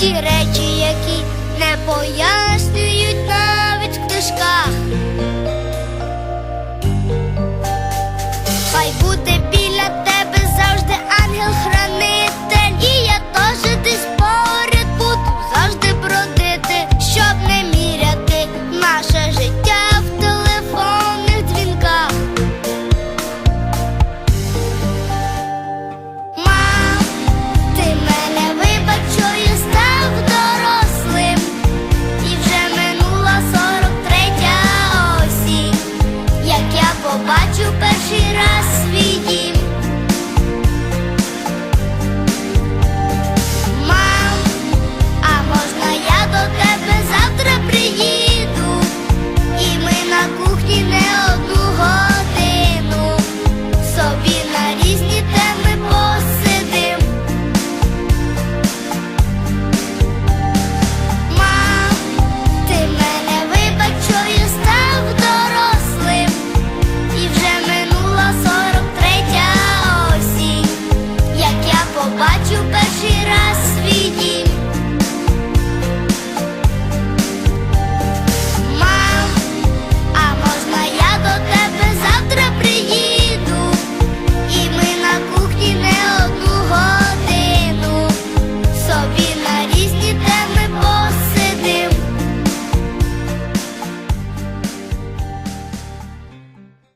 ті речі, які не пояснюють навіть в книжках. Бачу перший раз свій дім.